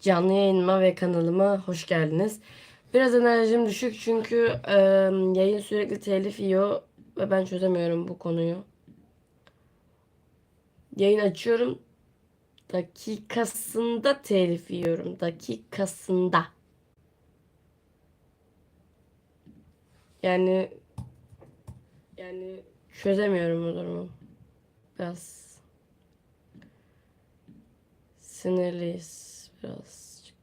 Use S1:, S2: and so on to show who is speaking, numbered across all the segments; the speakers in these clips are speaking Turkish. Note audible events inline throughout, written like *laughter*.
S1: canlı yayınıma ve kanalıma hoş geldiniz. Biraz enerjim düşük çünkü e, yayın sürekli telif yiyor ve ben çözemiyorum bu konuyu. Yayın açıyorum. Dakikasında telif yiyorum. Dakikasında. Yani yani çözemiyorum bu durumu. Biraz sinirliyiz birazcık.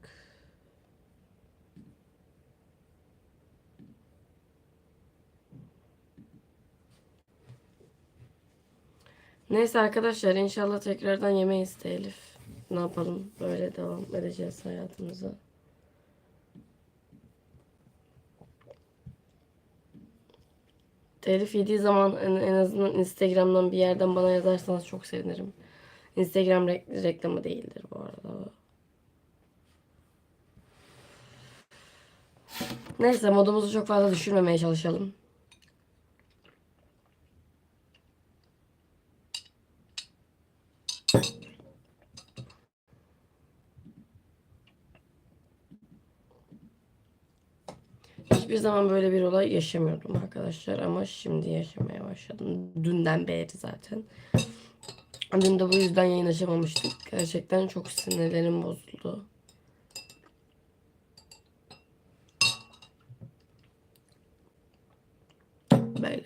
S1: Neyse arkadaşlar inşallah tekrardan yemeyiz telif. Ne yapalım? Böyle devam edeceğiz hayatımıza. Telif yediği zaman en, azından Instagram'dan bir yerden bana yazarsanız çok sevinirim. Instagram rek- reklamı değildir bu arada. Neyse modumuzu çok fazla düşürmemeye çalışalım. Hiçbir zaman böyle bir olay yaşamıyordum arkadaşlar ama şimdi yaşamaya başladım. Dünden beri zaten. Dün de bu yüzden yayın açamamıştık. Gerçekten çok sinirlerim bozuldu. Böyle.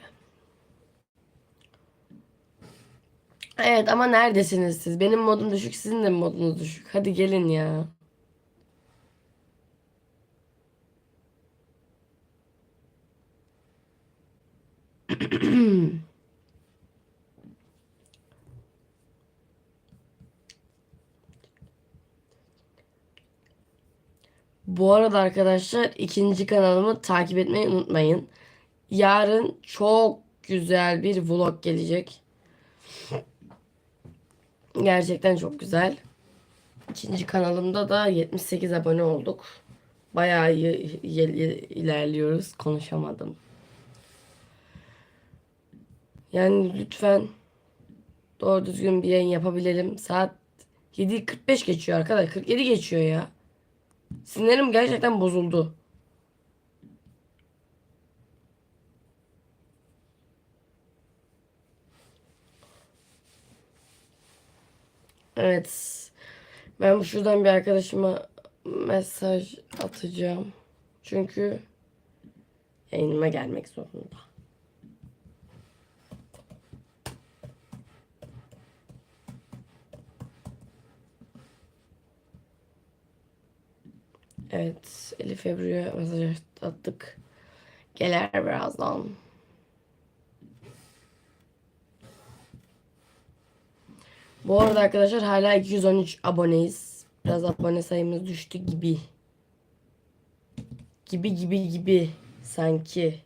S1: Evet ama neredesiniz siz? Benim modum düşük, sizin de modunuz düşük? Hadi gelin ya. *clears throat* Bu arada arkadaşlar ikinci kanalımı takip etmeyi unutmayın. Yarın çok güzel bir vlog gelecek. Gerçekten çok güzel. İkinci kanalımda da 78 abone olduk. Bayağı iyi, iyi ilerliyoruz. Konuşamadım. Yani lütfen doğru düzgün bir yayın yapabilelim. Saat 7.45 geçiyor arkadaşlar. 47 geçiyor ya. Sinirim gerçekten bozuldu. Evet. Ben şuradan bir arkadaşıma mesaj atacağım. Çünkü yayınıma gelmek zorunda. Evet, Elif Ebru'ya mesaj attık. Gelir birazdan. Bu arada arkadaşlar hala 213 aboneyiz. Biraz abone sayımız düştü gibi. Gibi gibi gibi sanki.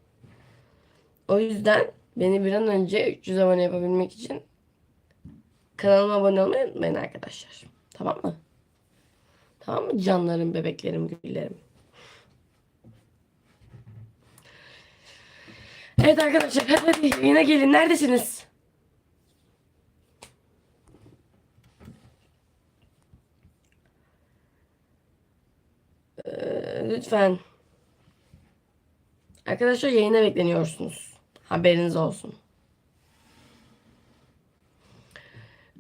S1: O yüzden beni bir an önce 300 abone yapabilmek için kanalıma abone olmayı unutmayın arkadaşlar. Tamam mı? Tamam mı canlarım, bebeklerim, güllerim? Evet arkadaşlar hadi yine gelin. Neredesiniz? Ee, lütfen. Arkadaşlar yayına bekleniyorsunuz. Haberiniz olsun.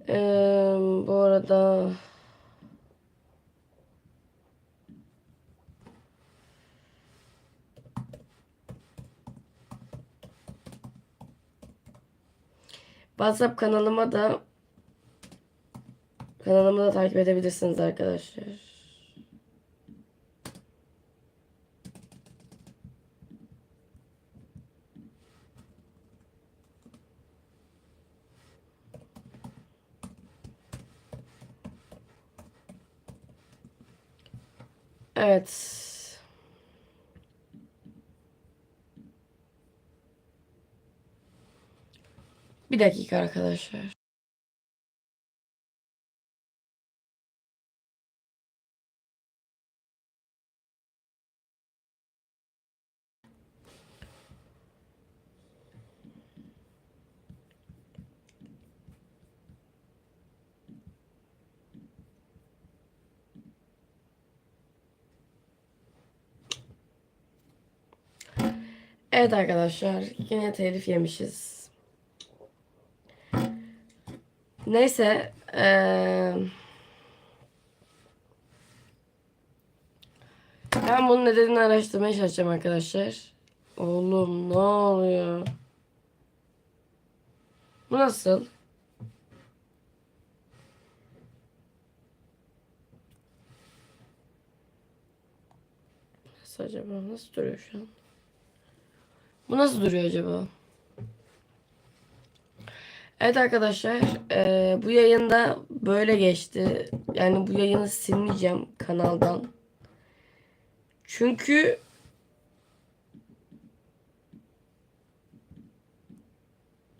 S1: Ee, bu arada WhatsApp kanalıma da kanalımı da takip edebilirsiniz arkadaşlar. Evet. Bir dakika arkadaşlar. Evet arkadaşlar yine telif yemişiz. Neyse eee, ben bunun nedenini araştırmaya çalışacağım arkadaşlar. Oğlum ne oluyor? Bu nasıl? Nasıl acaba? Nasıl duruyor şu an? Bu nasıl duruyor acaba? Evet arkadaşlar, eee, bu yayında böyle geçti. Yani bu yayını silmeyeceğim kanaldan. Çünkü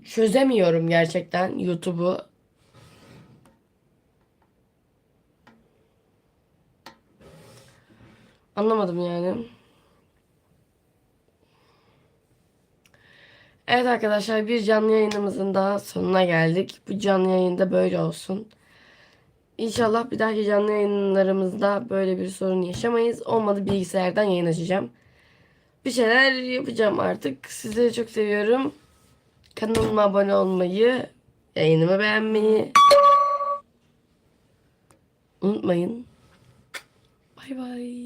S1: çözemiyorum gerçekten YouTube'u. Anlamadım yani. Evet arkadaşlar bir canlı yayınımızın daha sonuna geldik. Bu canlı yayında böyle olsun. İnşallah bir dahaki canlı yayınlarımızda böyle bir sorun yaşamayız. Olmadı bilgisayardan yayın açacağım. Bir şeyler yapacağım artık. Sizleri çok seviyorum. Kanalıma abone olmayı, yayınımı beğenmeyi unutmayın. Bay bay.